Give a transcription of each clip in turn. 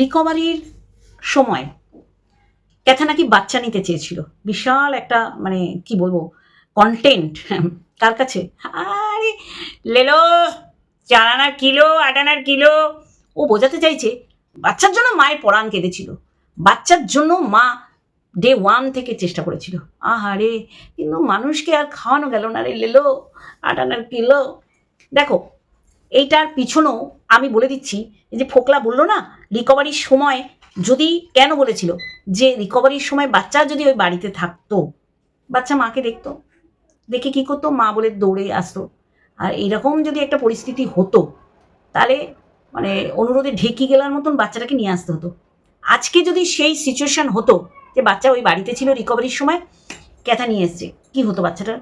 রিকভারির সময় ক্যাথা নাকি বাচ্চা নিতে চেয়েছিল। বিশাল একটা মানে কি বলব কন্টেন্ট কার কাছে। আরে, লেলো চার আনার কিলো আট আনার কিলো। ও বোঝাতে চাইছে, বাচ্চার জন্য মায়ের পরাণ কেঁদেছিল। বাচ্চার জন্য মা ডে ওয়ান থেকে চেষ্টা করেছিল। আহারে, কিন্তু মানুষকে আর খাওয়ানো গেল না রে লেলো আট আনার কিলো। দেখো, এইটার পিছনেও আমি বলে দিচ্ছি যে ফোকলা বলল না রিকভারির সময় যদি কেন বলেছিল? যে রিকভারির সময় বাচ্চা যদি ওই বাড়িতে থাকতো, বাচ্চা মাকে দেখতো, দেখে কি করতো? মা বলে দৌড়ে আসতো। আর এইরকম যদি একটা পরিস্থিতি হতো, তাহলে মানে অনুরোধে ঢেকি গেলার মতন বাচ্চাটাকে নিয়ে আসতে হতো। আজকে যদি সেই সিচুয়েশন হতো, যে বাচ্চা ওই বাড়িতে ছিল রিকভারির সময়, ক্যাথা নিয়ে এসছে, কি হতো বাচ্চাটার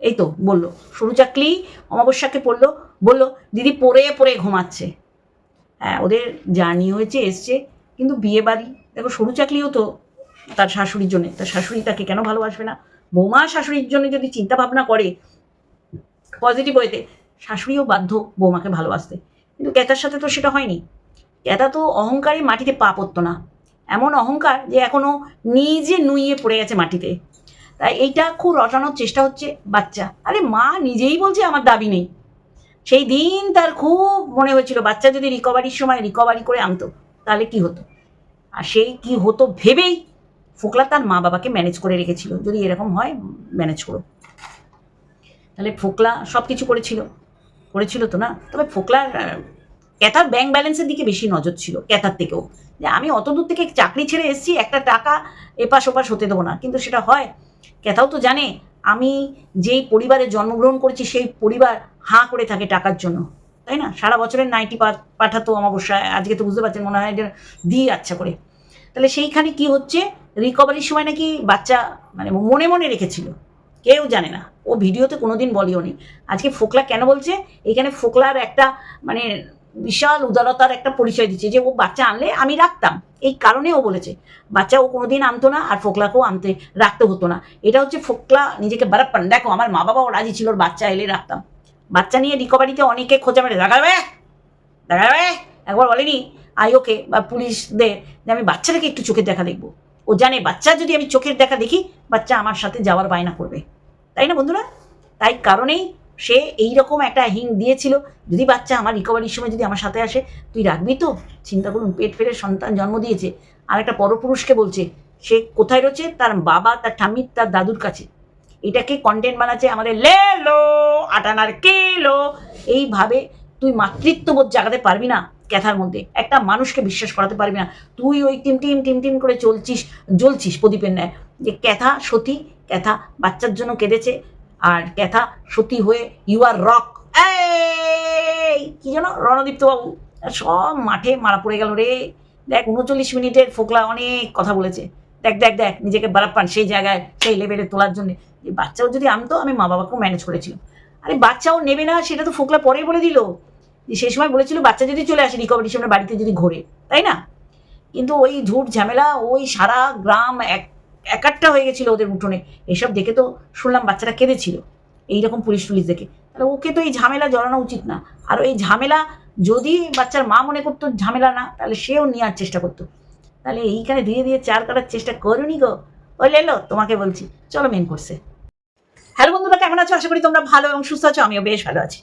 এই তো বলল। সরু চাকলি অমাবস্যাকে পড়ল, বলল, দিদি পড়ে পড়ে ঘুমাচ্ছে। হ্যাঁ ওদের জার্নি হয়েছে, এসছে। কিন্তু বিয়ে বাড়ি, দেখো সরু চাকলিও তো তার শাশুড়ির জন্য, তার শাশুড়ি তাকে কেন ভালোবাসবে না? বৌমা শাশুড়ির জন্য যদি চিন্তা ভাবনা করে পজিটিভ ওয়েতে শাশুড়িও বাধ্য বৌমাকে ভালোবাসতে। কিন্তু ক্যাতার সাথে তো সেটা হয়নি। ক্যাতা তো অহংকারে মাটিতে পা পড়তো না। এমন অহংকার যে এখনও নিজে নুইয়ে পড়ে গেছে মাটিতে। তাই এইটা খুব রটানোর চেষ্টা হচ্ছে বাচ্চা। আরে মা নিজেই বলছে আমার দাবি নেই। সেই দিন তার খুব মনে হয়েছিল, বাচ্চা যদি রিকভারির সময় রিকভারি করে আনতো, তাহলে কি হতো? আর সেই কি হতো ভেবেই ফোকলা তার মা বাবাকে ম্যানেজ করে রেখেছিল, যদি এরকম হয় ম্যানেজ করো। তাহলে ফোকলা সব কিছু করেছিল করেছিল তো না? তবে ফোকলার, ক্যাথার ব্যাংক ব্যালেন্সের দিকে বেশি নজর ছিল, ক্যাথার থেকেও। যে আমি অত দূর থেকে চাকরি ছেড়ে এসেছি, একটা টাকা এপাশ ওপাশ হতে দেবো না, কিন্তু সেটা হয়। ক্যাথাও তো জানে আমি যেই পরিবারে জন্মগ্রহণ করেছি, সেই পরিবার হাঁ করে থাকে টাকার জন্য। তাই না? সারা বছরের নাইটি পাঠাতো অমাবস্যায় আজকে তো বুঝতে পারছেন মনে হয় দিই আচ্ছা করে। তাহলে সেইখানে কি হচ্ছে? রিকভারির সময় নাকি বাচ্চা মানে মনে মনে রেখেছিল। কেউ জানে না। ও ভিডিওতে কোনোদিন বলিও নি। আজকে ফোকলা কেন বলছে? এখানে ফোকলার একটা মানে বিশাল উদারতার একটা পরিচয় দিচ্ছে যে ও বাচ্চা আনলে আমি রাখতাম। এই কারণে ও বলেছে, বাচ্চা ও কোনোদিন আনতো না আর ফোকলাকেও আনতে, রাখতে হতো না। এটা হচ্ছে ফোকলা নিজেকে বারাপ্পান দেখো আমার মা বাবাও রাজি ছিল ওর বাচ্চা এলে রাখতাম। বাচ্চা নিয়ে রিকভারিতে অনেকে খোঁজা মেরে দেখাবে দেখাবে একবার বলেনি আইওকে বা পুলিশদের, যে আমি বাচ্চাটাকে একটু চোখের দেখা দেখব। ও জানে বাচ্চা যদি আমি চোখের দেখা দেখি, বাচ্চা আমার সাথে যাওয়ার বায়না করবে। তাই না বন্ধুরা? তাই কারণেই সে এই রকম একটা হিং দিয়েছিল, যদি বাচ্চা আমার রিকভারির সময় যদি আমার সাথে আসে, তুই রাখবি তো? চিন্তা করুন, পেট ফেলে সন্তান জন্ম দিয়েছে। আর একটা পরপুরুষকে বলছে, সে কোথায় রয়েছে? তার বাবা, তার ঠাম্মির তার দাদুর কাছে। এটাকে কন্টেন্ট বানাচ্ছে আমাদের লেলো, আটানার কেলো। এইভাবে তুই মাতৃত্ববোধ জাগাতে পারবি না ক্যাথার মধ্যে। একটা মানুষকে বিশ্বাস করাতে পারবি না। তুই ওই টিম টিম টিম টিম করে চলছিস, জ্বলছিস প্রদীপের ন্যায়। যে ক্যাথা সতী, ক্যাথা বাচ্চার জন্য কেঁদেছে আর ক্যাথা সতী হয়ে ইউ আর রক এই, কি যেন রণদীপ্ত বাবু। সব মাঠে মারা পড়ে গেল রে। দেখ, উনচল্লিশ মিনিটের ফোকলা অনেক কথা বলেছে। দেখ দেখ দেখ, নিজেকে বারাপ্পান সেই জায়গায়, সেই লেভেলে তোলার জন্য। বাচ্চাও যদি আনতো, আমি মা বাবাকেও ম্যানেজ করেছিলাম। আরে বাচ্চাও নেবে না, সেটা তো ফোকলা পরে বলে দিল। যে সেই সময় বলেছিল, বাচ্চা যদি চলে আসে রিকভারি সামনে বাড়িতে যদি ঘোরে। তাই না? কিন্তু ওই ঝুট ঝামেলা, ওই সারা গ্রাম এক একাট্টা হয়ে গেছিল ওদের উঠোনে। এসব দেখে তো শুনলাম বাচ্চাটা কেঁদেছিল। এইরকম পুলিশ টুলিশ দেখে। তাহলে ওকে তো এই ঝামেলা জড়ানো উচিত না। আর এই ঝামেলা যদি বাচ্চার মা মনে করতো ঝামেলা না, তাহলে সেও নেওয়ার চেষ্টা করতো। তাহলে এইখানে ধীরে ধীরে চার কাটার চেষ্টা করুনি গো। ওই লেলো, তোমাকে বলছি। চলো মেন করছে হ্যালো বন্ধুরা, কেমন আছো? আশা করি তোমরা ভালো এবং সুস্থ আছো, আমিও বেশ ভালো আছি।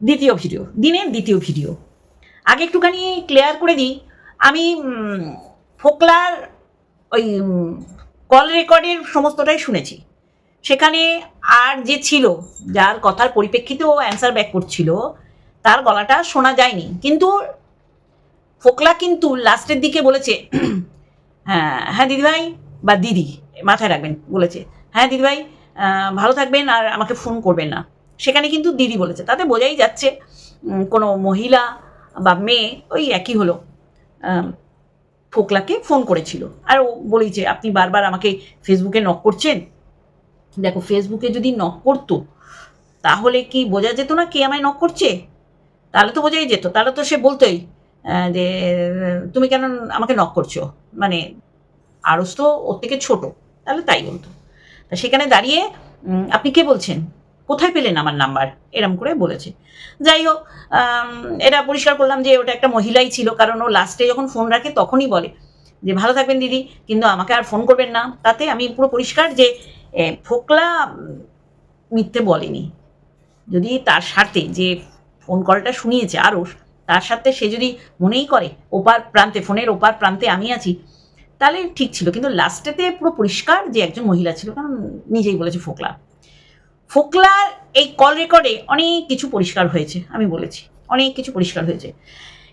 দ্বিতীয় ভিডিও দিনের দ্বিতীয় ভিডিও আগে একটুখানি ক্লিয়ার করে দিই। আমি ফোকলার ওই কল রেকর্ডের সমস্তটাই শুনেছি। সেখানে আর যে ছিল, যার কথার পরিপ্রেক্ষিতে ও অ্যান্সার ব্যাক করছিল, তার গলাটা শোনা যায়নি। কিন্তু ফোকলা কিন্তু লাস্টের দিকে বলেছে হ্যাঁ হ্যাঁ দিদিভাই বা দিদি, মাথায় রাখবেন, বলেছে হ্যাঁ দিদিভাই ভালো থাকবেন আর আমাকে ফোন করবেন না। সেখানে কিন্তু দিদি বলেছে, তাতে বোঝাই যাচ্ছে কোনো মহিলা বা মেয়ে ওই একই হলো। ফোকলাকে ফোন করেছিল। আর ও বলেছে আপনি বারবার আমাকে ফেসবুকে নক করছেন? দেখো, ফেসবুকে যদি নক করতো, তাহলে কি বোঝা যেত না কে আমায় নক করছে? তাহলে তো বোঝাই যেত। তাহলে তো সে বলতোই যে, তুমি কেন আমাকে নক করছ? মানে আরস তো ওর থেকে ছোট, তাহলে তাই বলতো। সেখানে দাঁড়িয়ে আপনি কে বলছেন? কোথায় পেলেন আমার নাম্বার? এরম করে বলেছে। যাই হোক এটা পরিষ্কার করলাম যে ওটা একটা মহিলাই ছিল, কারণ ও লাস্টে যখন ফোন রাখে তখনই বলে যে, ভালো থাকবেন দিদি, কিন্তু আমাকে আর ফোন করবেন না। তাতে আমি পুরো পরিষ্কার যে ফোকলা মিথ্যে বলেনি। যদি তার সাথে যে ফোন কলটা শুনিয়েছে আরও তার সাথে সে যদি মনেই করে, ওপার প্রান্তে ফোনের ওপার প্রান্তে আমি আছি, তাহলে ঠিক ছিল। কিন্তু লাস্টেতে পুরো পরিষ্কার যে একজন মহিলা ছিল, কারণ নিজেই বলেছে ফোকলা। ফোকলার এই কল রেকর্ডে অনেক কিছু পরিষ্কার হয়েছে, আমি বলেছি। অনেক কিছু পরিষ্কার হয়েছে।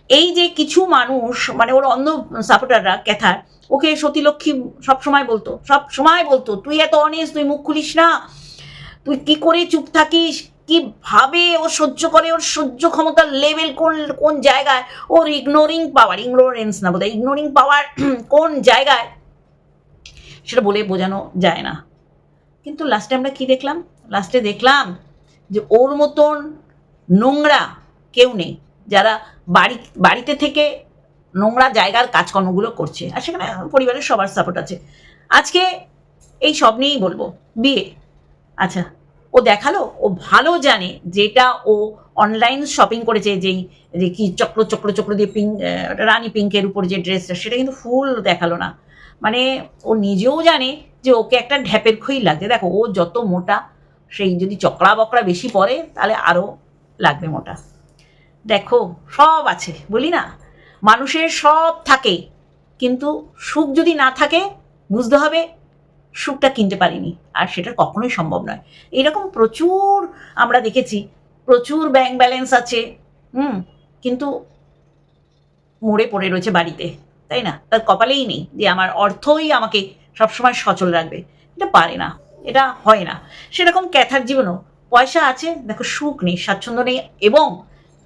এই যে কিছু মানুষ মানে ওর অন্ধ সাপোর্টাররা ক্যাথার, ওকে সতীলক্ষ্মী সব সময় বলতো, সব সময় বলতো, তুই এত অনেস্ট তুই মুখ খুলিস না। তুই কি করে চুপ থাকিস? কীভাবে ও সহ্য করে? ওর সহ্য ক্ষমতার লেভেল কোন কোন জায়গায়? ওর ইগনোরিং পাওয়ার ইগনোরেন্স না, বোধহয় ইগনোরিং পাওয়ার কোন জায়গায়? সেটা বলে বোঝানো যায় না। কিন্তু লাস্টে আমরা কি দেখলাম? লাস্টে দেখলাম যে ওর মতন নোংরা কেউ নেই, যারা বাড়ি, বাড়িতে থেকে নোংরা জায়গার কাজকর্মগুলো করছে। আর সেখানে পরিবারের সবার সাপোর্ট আছে। আজকে এই সব নিয়েই বলব। বিয়ে। আচ্ছা ও দেখাল, ও ভালো জানে যেটা ও অনলাইন শপিং করেছে, যেই, যে কি চক্র চক্র চক্র দিয়ে পিঙ্ক রানী পিঙ্কের উপর যে ড্রেসটা সেটা কিন্তু ফুল দেখাল না। মানে ও নিজেও জানে যে ওকে একটা ঢ্যাপের খই লাগছে। দেখো, ও যত মোটা, সেই যদি চকরা বকরা বেশি পড়ে তাহলে আরও লাগবে মোটা। দেখো, সব আছে, বলি না? মানুষের সব থাকে, কিন্তু সুখ যদি না থাকে, বুঝতে হবে সুখটা কিনতে পারিনি, আর সেটা কখনোই সম্ভব নয়। এরকম প্রচুর আমরা দেখেছি, প্রচুর ব্যাংক ব্যালেন্স আছে, হুম? কিন্তু মরে পড়ে রয়েছে বাড়িতে, তাই না? তার কপালেই নেই যে আমার অর্থই আমাকে সবসময় সচল রাখবে। এটা পারে না, এটা হয় না। সেরকম ক্যাথার জীবনও পয়সা আছে, দেখো সুখ নেই, স্বাচ্ছন্দ্য নেই, এবং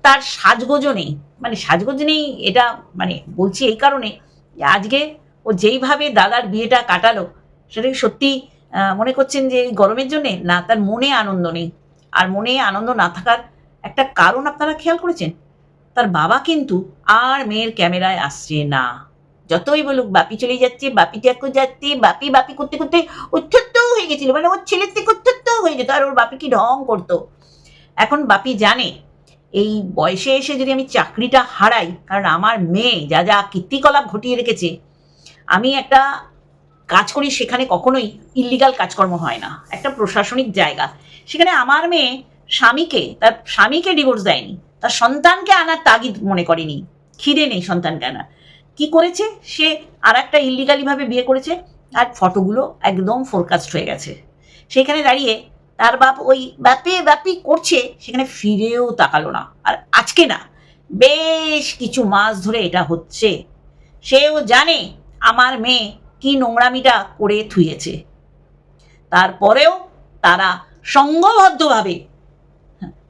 তার সাজগোজও নেই। মানে সাজগোজ নেই এটা মানে বলছি এই কারণে যে আজকে ও যেইভাবে দাদার বিয়েটা কাটালো, সেটা সত্যি মনে করছেন যে এই গরমের জন্যে? না, তার মনে আনন্দ নেই। আর মনে আনন্দ না থাকার একটা কারণ আপনারা খেয়াল করেছেন? তার বাবা কিন্তু আর মেয়ের ক্যামেরায় আসছে না। যতই বলুক, বাপি চলে যাচ্ছে, বাপি ত্যাগ যাচ্ছে, বাপি বাপি করতে করতে উচ্ছত্ত হয়ে গেছিল। মানে ওর ছেলের থেকে উচ্ছত্ত হয়ে যেত, আর ওর বাপি কি ঢং করতো। এখন বাপি জানে, এই বয়সে এসে যদি আমি চাকরিটা হারাই, কারণ আমার মেয়ে যা যা কীর্তিকলাপ ঘটিয়ে রেখেছে, আমি একটা কাজ করি সেখানে কখনোই ইল্লিগাল কাজকর্ম হয় না। একটা প্রশাসনিক জায়গা। সেখানে আমার মেয়ে স্বামীকে, তার স্বামীকে ডিভোর্স দেয়নি, তার সন্তানকে আনার তাগিদ মনে করেনি। খিদে নেই সন্তানকে আনার। কি করেছে? সে আর একটা ইল্লিগালিভাবে বিয়ে করেছে আর ফটোগুলো একদম ফোরকাস্ট হয়ে গেছে। সেখানে দাঁড়িয়ে তার বাপ ওই ব্যাপে, ব্যাপি করছে, সেখানে ফিরেও তাকালো না। আর আজকে না, বেশ কিছু মাস ধরে এটা হচ্ছে। সেও জানে আমার মেয়ে কি নোংরামিটা করে থুয়েছে। তারপরেও তারা সংঘবদ্ধভাবে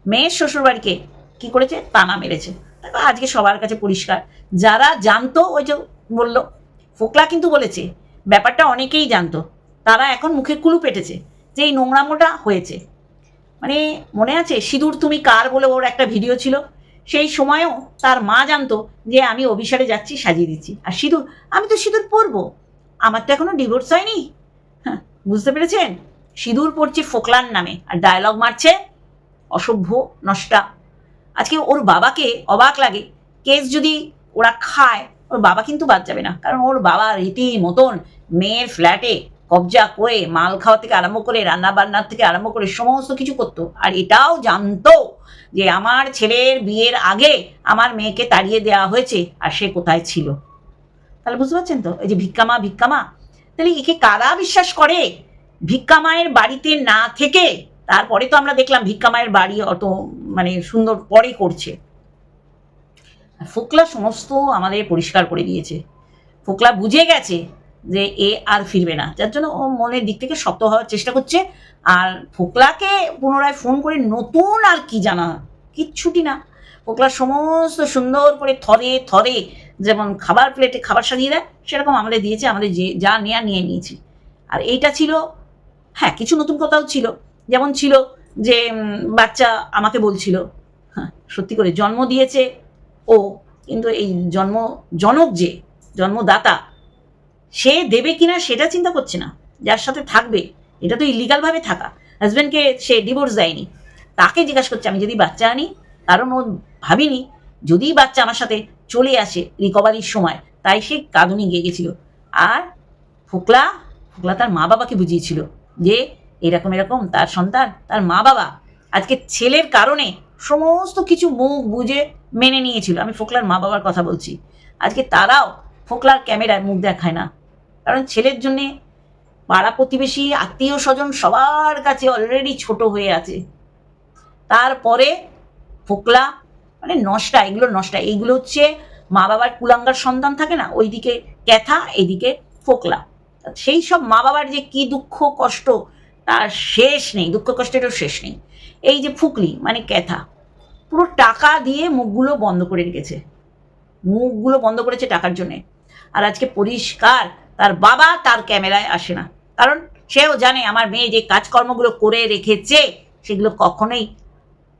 মেয়ের শ্বশুরবাড়িকে কি করেছে? তানা মেরেছে। আজকে সবার কাছে পরিষ্কার। যারা জানতো ওই যে বলল, ফোকলা কিন্তু বলেছে, ব্যাপারটা অনেকেই জানতো, তারা এখন মুখে কুলু পেটেছে যে এই নোংরামোটা হয়েছে। মানে মনে আছে, সিঁদুর তুমি কার বলে ওর একটা ভিডিও ছিল? সেই সময়েও তার মা জানতো যে আমি অভিসারে যাচ্ছি, সাজিয়ে দিচ্ছি। আর সিঁদুর, আমি তো সিঁদুর পরবো। আমার তো এখনও ডিভোর্স হয়নি। হ্যাঁ বুঝতে পেরেছেন? সিঁদুর পড়ছে ফোকলার নামে। আর ডায়লগ মারছে অসভ্য নষ্টা। আজকে ওর বাবাকে অবাক লাগে। কেস যদি ওরা খায়, ওর বাবা কিন্তু বাদ যাবে না। কারণ ওর বাবা রীতি মতন মেয়ের ফ্ল্যাটে কবজা করে, মাল খাওয়া থেকে আরম্ভ করে রান্না বান্নার থেকে আরম্ভ করে সমস্ত কিছু করতো। আর এটাও জানতো যে আমার ছেলের বিয়ের আগে আমার মেয়েকে তাড়িয়ে দেওয়া হয়েছে আর সে কোথায় ছিল। তাহলে বুঝতে পারছেন তো? এই যে ভিক্ষামা ভিক্ষামা। তাহলে একে কারা বিশ্বাস করে? ভিক্ষামায়ের বাড়িতে না থেকে তারপরে তো আমরা দেখলাম ভিক্ষামায়ের বাড়ি অত মানে সুন্দর পরে করছে। ফোকলা সমস্ত আমাদের পরিষ্কার করে দিয়েছে। ফোকলা বুঝে গেছে যে এ আর ফিরবে না। যার জন্য ও মনের দিক থেকে শক্ত হওয়ার চেষ্টা করছে। আর ফোকলাকে পুনরায় ফোন করে নতুন আর কি জানা? কিচ্ছুটি না। ফোকলা সমস্ত সুন্দর করে থরে থরে যেমন খাবার প্লেটে খাবার সাজিয়ে দেয়, সেরকম আমাদের দিয়েছে। আমাদের যে, যা নেয়া, নিয়ে নিয়েছি। আর এইটা ছিল হ্যাঁ কিছু নতুন কথাও ছিল। যেমন ছিল যে বাচ্চা আমাকে বলছিল হ্যাঁ সত্যি করে জন্ম দিয়েছে ও, কিন্তু এই জন্ম জনক যে, জন্মদাতা, সে দেবে কিনা সেটা চিন্তা করছে না। যার সাথে থাকবে, এটা তো ইলিগালভাবে থাকা। হাজব্যান্ডকে সে ডিভোর্স দেয়নি। তাকে জিজ্ঞাসা করছে, আমি যদি বাচ্চা আনি কারণ ও ভাবিনি, যদি বাচ্চা আমার সাথে চলে আসে রিকভারির সময়, তাই সে কাঁদুনি গিয়ে গেছিল। আর ফোকলা ফোকলা তার মা বাবাকে বুঝিয়েছিল যে এরকম এরকম, তার সন্তান, তার মা বাবা। আজকে ছেলের কারণে সমস্ত কিছু মুখ বুঝে মেনে নিয়েছিল। আমি ফোকলার মা বাবার কথা বলছি। আজকে তারাও ফোকলার ক্যামেরায় মুখ দেখায় না। কারণ ছেলের জন্যে পাড়া প্রতিবেশী, আত্মীয় স্বজন সবার কাছে অলরেডি ছোট হয়ে আছে। তারপরে ফোকলা মানে নষ্টা, এগুলো নষ্টা, এইগুলো হচ্ছে মা বাবার কুলাঙ্গার সন্তান থাকে না? ওইদিকে ক্যাথা এইদিকে ফোকলা। সেই সব মা বাবার যে কি দুঃখ, কষ্ট তার শেষ নেই, দুঃখ কষ্টেরও শেষ নেই। এই যে ফুকলি মানে ক্যাথা, পুরো টাকা দিয়ে মুখগুলো বন্ধ করে রেখেছে। মুখগুলো বন্ধ করেছে টাকার জন্যে। আর আজকে পরিষ্কার, তার বাবা তার ক্যামেরায় আসে না। কারণ সেও জানে আমার মেয়ে যে কাজকর্মগুলো করে রেখেছে, সেগুলো কখনোই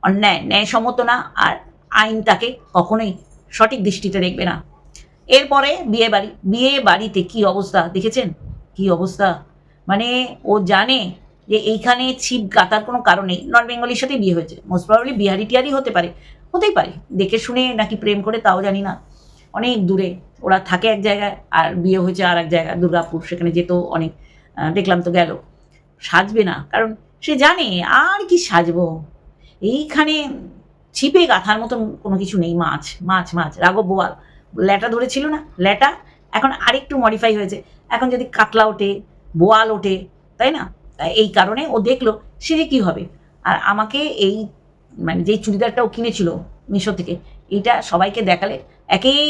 অন্যায়, ন্যায়সম্মত না, আর আইন তাকে কখনোই সঠিক দৃষ্টিতে দেখবে না। এরপরে বিয়ে বাড়ি, বিয়ে বাড়িতে কি অবস্থা, দেখেছেন? কি অবস্থা? মানে ও জানে যে এইখানে ছিপ গাতার কোনো কারণ নেই নর্থ বেঙ্গলির সাথে বিয়ে হয়েছে। মোস্ট প্রবাবলি বিহারি টিয়ারি হতে পারে। হতেই পারে। দেখে শুনে নাকি প্রেম করে, তাও জানি না। অনেক দূরে। ওরা থাকে এক জায়গায়, আর বিয়ে হয়েছে আর এক জায়গায়, দুর্গাপুর। সেখানে যেত অনেক দেখলাম তো গেল। সাজবে না। কারণ সে জানে, আর কি সাজবো? এইখানে ছিপে গাঁথার মতন কোনো কিছু নেই। মাছ মাছ মাছ। রাঘব বোয়াল। ল্যাটা ধরেছিল না? ল্যাটা? এখন আরেকটু মডিফাই হয়েছে। এখন যদি কাতলা ওঠে, বোয়াল ওঠে, তাই না? এই কারণে ও দেখল, সে যে কী হবে? আর আমাকে এই মানে যেই ও কিনেছিল মিশো থেকে, এটা সবাইকে দেখালে, একেই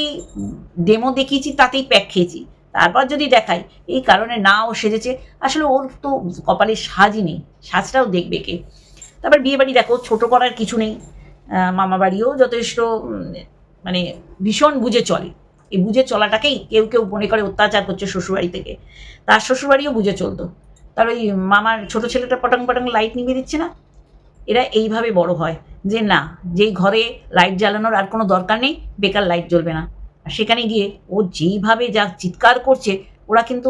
ডেমো দেখিয়েছি, তাতেই প্যাক খেয়েছি। তারপর যদি দেখাই, এই কারণে না ও সেজেছে, আসলে ওর তো কপালে সাজই নেই, সাজটাও দেখবে কে? তারপর বিয়ে বাড়ি দেখো, ছোটো করার কিছু নেই। মামা বাড়িও যথেষ্ট মানে ভীষণ বুঝে চলে। এই বুঝে চলাটাকেই কেউ কেউ মনে করে অত্যাচার করছে শ্বশুরবাড়ি থেকে। তার শ্বশুরবাড়িও বুঝে চলতো। তার ওই মামার ছোট ছেলেটা পটাং পটাং লাইট নিভিয়ে দিচ্ছে না? এরা এইভাবে বড় হয় যে না, যেই ঘরে লাইট জ্বালানোর আর কোনো দরকার নেই, বেকার লাইট জ্বলবে না। আর সেখানে গিয়ে ও যেইভাবে যা চিৎকার করছে, ওরা কিন্তু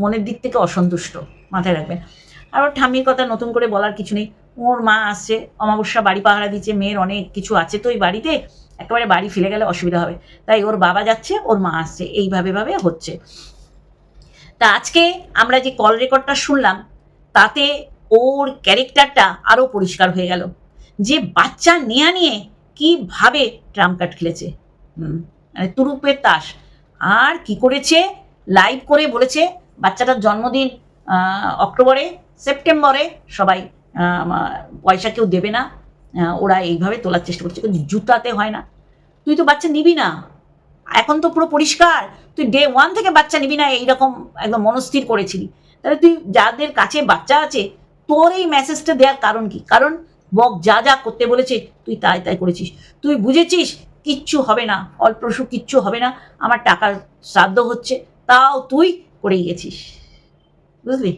মনের দিক থেকে অসন্তুষ্ট মাথায় রাখবেন। আর ওর ঠাম্মির কথা নতুন করে বলার কিছু নেই। ওর মা আসছে, অমাবস্যা বাড়ি পাহারা দিচ্ছে, মেয়ের অনেক কিছু আছে তো ওই বাড়িতে, একেবারে বাড়ি ফেলে গেলে অসুবিধা হবে। তাই ওর বাবা যাচ্ছে, ওর মা আসছে, এইভাবে ভাবে হচ্ছে। তা আজকে আমরা যে কল রেকর্ডটা শুনলাম, তাতে ওর ক্যারেক্টারটা আরও পরিষ্কার হয়ে গেল। যে বাচ্চা নেয়া নিয়ে কীভাবে ট্রাম্প কার্ড খেলেছে। মানে তুরুপের তাস। আর কি করেছে? লাইভ করে বলেছে, বাচ্চাটার জন্মদিন অক্টোবরে, সেপ্টেম্বরে, সবাই পয়সা কেউ দেবে না। ওরা এইভাবে তোলার চেষ্টা করছে, কিন্তু জুতাতে হয় না। তুই তো বাচ্চা নিবি না। এখন তো পুরো পরিষ্কার। তুই ডে ওয়ান থেকে বাচ্চা নিবি না, এইরকম একদম মনস্থির করেছিলি। তাহলে তুই যাদের কাছে বাচ্চা আছে, তোর এই মেসেজটা দেওয়ার কারণ কি? কারণ বক যা যা করতে বলেছে, তুই তাই তাই করেছিস। তুই বুঝেছিস, কিচ্ছু হবে না অল্পসু কিচ্ছু হবে না, আমার টাকার শ্রাদ্ধ হচ্ছে, তাও তুই করেই গেছিস। বুঝলি?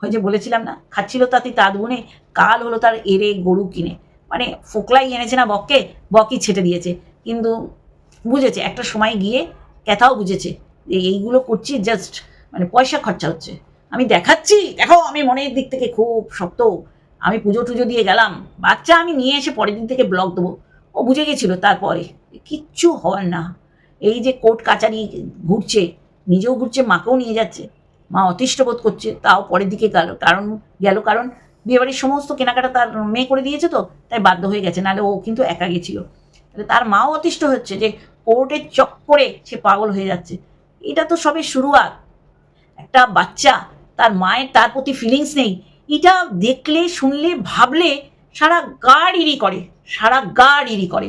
ওই যে বলেছিলাম না, খাচ্ছিল তাতে তাঁত বুনে কাল হলো তার এরে গরু কিনে। মানে ফোকলাই এনেছে না বককে, বকই ছেটে দিয়েছে। কিন্তু বুঝেছে, একটা সময় গিয়ে ক্যাথাও বুঝেছে যে এইগুলো করছি জাস্ট মানে পয়সা খরচা হচ্ছে। আমি দেখাচ্ছি, দেখো আমি মনের দিক থেকে খুব শক্ত। আমি পুজো টুজো দিয়ে গেলাম, বাচ্চা আমি নিয়ে এসে পরের দিন থেকে ব্লগ দেবো। ও বুঝে গেছিল তারপরে, কিচ্ছু হওয়ার না। এই যে কোর্ট কাচারি ঘুরছে, নিজেও ঘুরছে, মাকেও নিয়ে যাচ্ছে। মা অতিষ্ঠ বোধ করছে, তাও পরের দিকে গেল। কারণ গেল কারণ বিয়েবাড়ির সমস্ত কেনাকাটা তার মেয়ে করে দিয়েছে তো, তাই বাধ্য হয়ে গেছে, নাহলে ও কিন্তু একা গেছিল। তাহলে তার মাও অতিষ্ঠ হচ্ছে যে কোর্টের চক্করে সে পাগল হয়ে যাচ্ছে। এটা তো সবে শুরুয়াত। একটা বাচ্চা, তার মায়ের তার প্রতি ফিলিংস নেই। এটা দেখলে, শুনলে, ভাবলে সারা গা ইরি করে, সারা গা ইরি করে।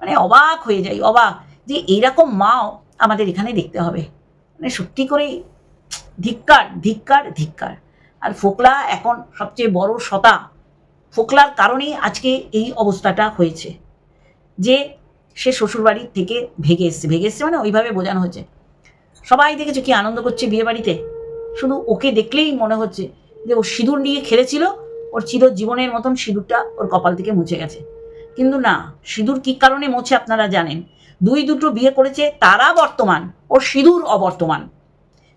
মানে অবাক হয়ে যায়, অবাক যে এইরকম মাও আমাদের এখানে দেখতে হবে। মানে সত্যি করে ধিক্কার ধিক্কার ধিক্কার। আর ফোকলা এখন সবচেয়ে বড় শতা ফোকলার কারণেই আজকে এই অবস্থাটা হয়েছে। যে সে শ্বশুরবাড়ির থেকে ভেগে এসছে। ভেগে এসছে মানে ওইভাবে বোঝানো হচ্ছে। সবাই দেখেছ কি আনন্দ করছে বিয়ে বাড়িতে শুধু ওকে দেখলেই মনে হচ্ছে যে ও সিঁদুর নিয়ে খেলেছিল, ওর চির জীবনের মতন সিঁদুরটা ওর কপাল থেকে মুছে গেছে। কিন্তু না, সিঁদুর কী কারণে মোছে আপনারা জানেন? দুই দুটো বিয়ে করেছে তারা বর্তমান, ওর সিঁদুর অবর্তমান।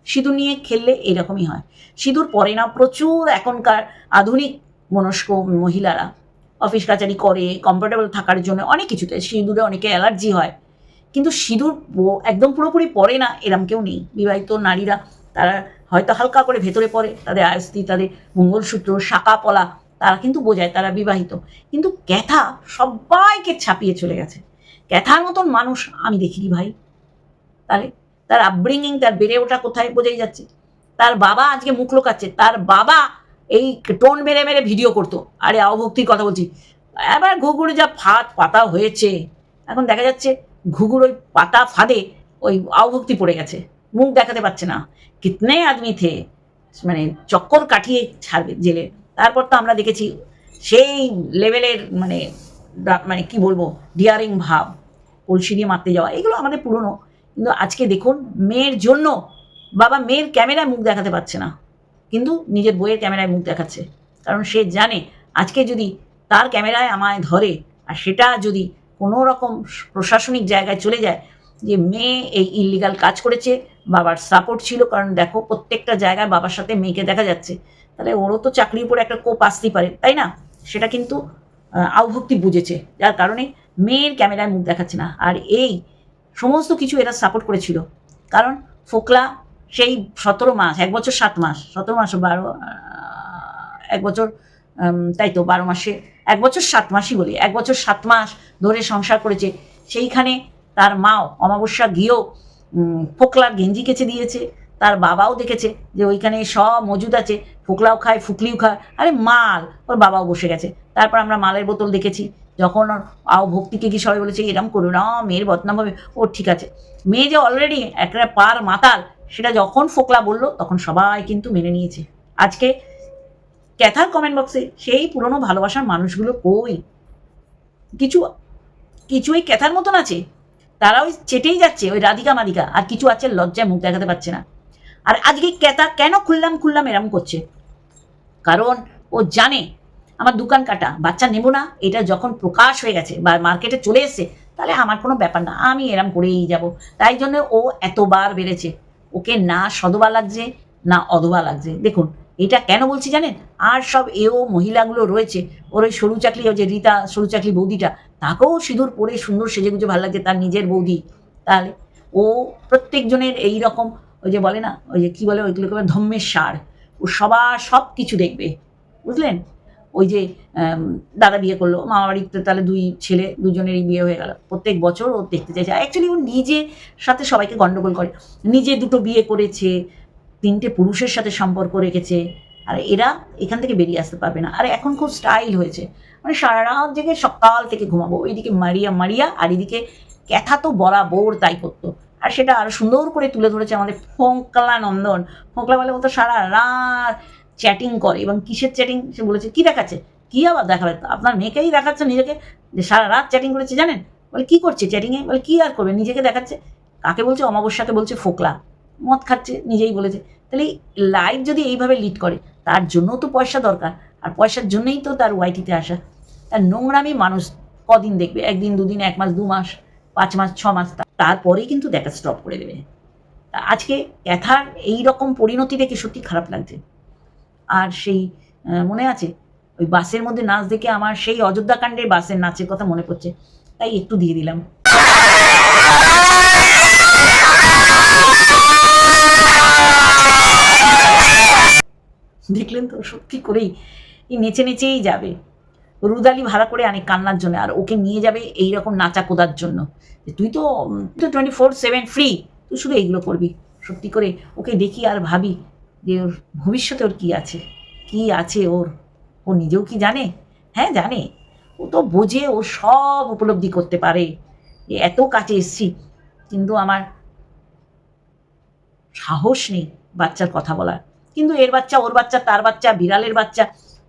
সিঁদুর নিয়ে খেললে এরকমই হয়। সিঁদুর পরে না, প্রচুর এখনকার আধুনিক মনস্ক মহিলারা অফিস কাচারি করে কমফোর্টেবল থাকার জন্য অনেক কিছুতে। সিঁদুরে অনেকে অ্যালার্জি হয়। কিন্তু সিঁদুর একদম পুরোপুরি পরে না, এরম কেউ নেই। বিবাহিত নারীরা, তারা হয়তো হালকা করে ভেতরে পড়ে তাদের আয়স্তি তাদের মঙ্গলসূত্র শাঁকা পলা, তারা কিন্তু বোঝায় তারা বিবাহিত। কিন্তু ক্যাথা সবাইকে ছাপিয়ে চলে গেছে। ক্যাথার মতন মানুষ আমি দেখিনি ভাই। তাহলে তার আপব্রিঙ্গিং তার বেড়ে ওঠা কোথায় বোঝাই যাচ্ছে? তার বাবা আজকে মুখ লোকাচ্ছে। তার বাবা এই টোন মেরে মেরে ভিডিও করতো। আরে অভক্তির কথা বলছি। এবার ঘুঘুর যা ফাঁদ, পাতা হয়েছে, এখন দেখা যাচ্ছে ঘুঘুর ওই পাতা ফাঁদে ওই অভক্তি পড়ে গেছে। মুখ দেখাতে পারছে না। কিতনে আদমি থে? মানে চক্কর কাটিয়ে ছাড়বে জেলে। তারপর তো আমরা দেখেছি সেই লেভেলের মানে মানে কি বলব, ডিয়ারিং ভাব, কলসি দিয়ে মারতে যাওয়া, এগুলো আমাদের পুরনো। কিন্তু আজকে দেখুন, মেয়ের জন্য, বাবা মেয়ের ক্যামেরায় মুখ দেখাতে পারছে না। কিন্তু নিজের বইয়ের ক্যামেরায় মুখ দেখাচ্ছে। কারণ সে জানে, আজকে যদি তার ক্যামেরায় আমায় ধরে, আর সেটা যদি কোনো রকম প্রশাসনিক জায়গায় চলে যায়, যে মেয়ে এই ইলিগাল কাজ করেছে, বাবার সাপোর্ট ছিল, কারণ দেখো প্রত্যেকটা জায়গায় বাবার সাথে মেয়েকে দেখা যাচ্ছে, তাহলে ওরও তো চাকরির উপরে একটা কোপ আসতেই পারে, তাই না? সেটা কিন্তু আউভক্তি বুঝেছে, যার কারণে মেয়ের ক্যামেরায় মুখ দেখাচ্ছে না। আর এই সমস্ত কিছু এরা সাপোর্ট করেছিল। কারণ ফোকলা সেই সতেরো মাস, এক বছর সাত মাস, সতেরো মাস বারো এক বছর তাই তো বারো মাসে, এক বছর সাত মাসই বলি, এক বছর সাত মাস ধরে সংসার করেছে। সেইখানে তার মাও অমাবস্যা গিয়েও ফোকলার গেঞ্জি কেচে দিয়েছে, তার বাবাও দেখেছে যে ওইখানে সব মজুদ আছে, ফোকলাও খায়, ফুকলিও খায়, আরে মাল, ওর বাবাও বসে গেছে। তারপর আমরা মালের বোতল দেখেছি, যখন আও ভক্তিকে কি সবাই বলেছে, এরম করো না, মেয়ের বদনাম হবে। ও ঠিক আছে। মেয়ে যে অলরেডি একটা পার মাতাল সেটা যখন ফোকলা বলল, তখন সবাই কিন্তু মেনে নিয়েছে। আজকে ক্যাথার কমেন্ট বক্সে সেই পুরনো ভালোবাসার মানুষগুলো কই? কিছু কিছু ওই ক্যাথার মতন আছে। তারা ওই চেটেই যাচ্ছে, ওই রাধিকা মাদিকা আর কিছু আছে লজ্জায় মুখ দেখাতে পারছে না। আর আজকে ক্যাথা কেন খুললাম খুললাম এরম করছে? কারণ ও জানে, আমার দোকান কাটা, বাচ্চা নেব না, এটা যখন প্রকাশ হয়ে গেছে বা মার্কেটে চলে এসছে, তাহলে আমার কোনো ব্যাপার না, আমি এরম করেই যাব। তাই জন্য ও এতবার বেড়েছে। ওকে না সদবা লাগছে, না অধবা লাগছে। দেখুন, এটা কেন বলছি জানেন? আর সব এও মহিলাগুলো রয়েছে, ওর ওই সরু চাকলি যে রীতা, সরু চাকলি বৌদিটা, তাকেও সিঁদুর পরে সুন্দর সেজে গুজে ভালো লাগছে তার নিজের বৌদি। তাহলে ও প্রত্যেকজনের এই রকম ওই যে বলে না, ওই যে কী বলে ওইগুলোকে ধম্মের সার ও সবার সব কিছু দেখবে। বুঝলেন? ওই যে দাদা বিয়ে করল, মামা বাড়িতে তাহলে দুই ছেলে, দুজনেরই বিয়ে হয়ে গেল। প্রত্যেক বছর ও দেখতে চাইছে। অ্যাকচুয়ালি ও নিজে সাথে সবাইকে গন্ডগোল করে। নিজে দুটো বিয়ে করেছে, তিনটে পুরুষের সাথে সম্পর্ক রেখেছে। আর এরা এখান থেকে বেরিয়ে আসতে পারবে না। আর এখন খুব স্টাইল হয়েছে। মানে সারা রাত জেগে সকাল থেকে ঘুমাবো। ওইদিকে মারিয়া মারিয়া, আর এদিকে ক্যাথা তো বরাবর তাই করতো। আর সেটা আরও সুন্দর করে তুলে ধরেছে আমাদের ফোঁকলা নন্দন। ফোঁকলা বলে ও তো সারা রাত চ্যাটিং করে এবং কিসের চ্যাটিং সে বলেছে, কি দেখাচ্ছে? কি আবার দেখাবে? আপনার মেয়েকেই দেখাচ্ছে, নিজেকে। যে সারা রাত চ্যাটিং করেছে, জানেন? বলে, কি করছে চ্যাটিংয়ে বলে, কি আর করবে? নিজেকে দেখাচ্ছে। কাকে বলছে? অমাবস্যাকে বলছে, ফোকলা। মদ খাচ্ছে, নিজেই বলেছে। তাহলে লাইফ যদি এইভাবে লিড করে, তার জন্যও তো পয়সা দরকার। আর পয়সার জন্যই তো তার ওয়াইটিতে আসা। তার নোংরামি মানুষ কদিন দেখবে? একদিন, দুদিন, এক মাস, দু মাস, পাঁচ মাস, ছ মাস তারপরেই কিন্তু দেখা স্টপ করে দেবে। আজকে ক্যাথার এই রকম পরিণতি দেখে সত্যি খারাপ লাগছে। আর সেই মনে আছে? ওই বাসের মধ্যে নাচ দেখে আমার সেই অযোধ্যা কাণ্ডের বাসের নাচের কথা মনে পড়ছে। তাই একটু দিয়ে দিলাম। দেখলেন তো, সত্যি করেই। নেচে নেচেই যাবে। রুদালি ভাড়া করে আনে কান্নার জন্য, আর ওকে নিয়ে যাবে এই রকম নাচা কোদার জন্য। যে তুই তো টোয়েন্টি ফোর সেভেন ফ্রি তুই শুধু এইগুলো করবি। সত্যি করে ওকে দেখি আর ভাবি যে ওর ভবিষ্যতে ওর কী আছে? কি আছে ওর? ও নিজেও কি জানে? হ্যাঁ জানে। ও তো বোঝে, ও সব উপলব্ধি করতে পারে। যে এত কাছে এসছি, কিন্তু আমার সাহস নেই বাচ্চার কথা বলার। কিন্তু এর বাচ্চা, ওর বাচ্চা, তার বাচ্চা, বিড়ালের বাচ্চা,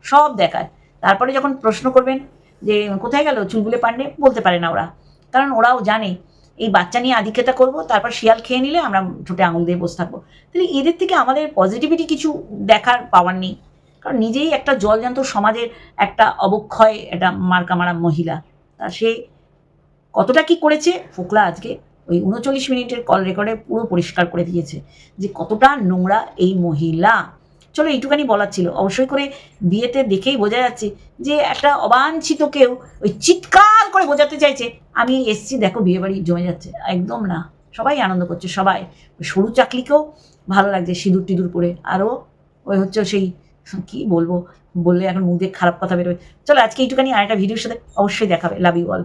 সব দেখায় তারপরে যখন প্রশ্ন করবেন যে, কোথায় গেল? চুলগুলে পান্ডে বলতে পারে না ওরা। কারণ ওরাও জানে এই বাচ্চা নিয়ে আধিক্যতা করব, তারপর শিয়াল খেয়ে নিলে আমরা ঠোঁটে আঙুল দিয়ে বসে থাকব। তাহলে এদের থেকে আমাদের পজিটিভিটি কিছু দেখার পাওয়ার নেই। কারণ নিজেই একটা জলজান্ত সমাজের একটা অবক্ষয়, একটা মার্কা মারা মহিলা। তা সে কতটা কি করেছে? ফোকলা আজকে ওই উনচল্লিশ মিনিটের কল রেকর্ডে পুরো পরিষ্কার করে দিয়েছে যে কতটা নোংরা এই মহিলা। চলো এইটুখানি বলার ছিল। অবশ্যই করে বিয়েতে দেখেই বোঝা যাচ্ছে যে একটা অবাঞ্ছিত কেউ ওই চিৎকার করে বোঝাতে চাইছে, আমি এসছি, দেখো বিয়ে বাড়ি জমে যাচ্ছে। একদম না, সবাই আনন্দ করছে, সবাই। সরু চাকলিকেও ভালো লাগছে, সিঁদুর টিঁদুর পরে। আরও ওই হচ্ছে সেই, কি বলব? বললে এখন মুখ দিয়ে খারাপ কথা বেরোবে চলো আজকে এইটুখানি আর একটা ভিডিওর সাথে অবশ্যই দেখাবে। Love you all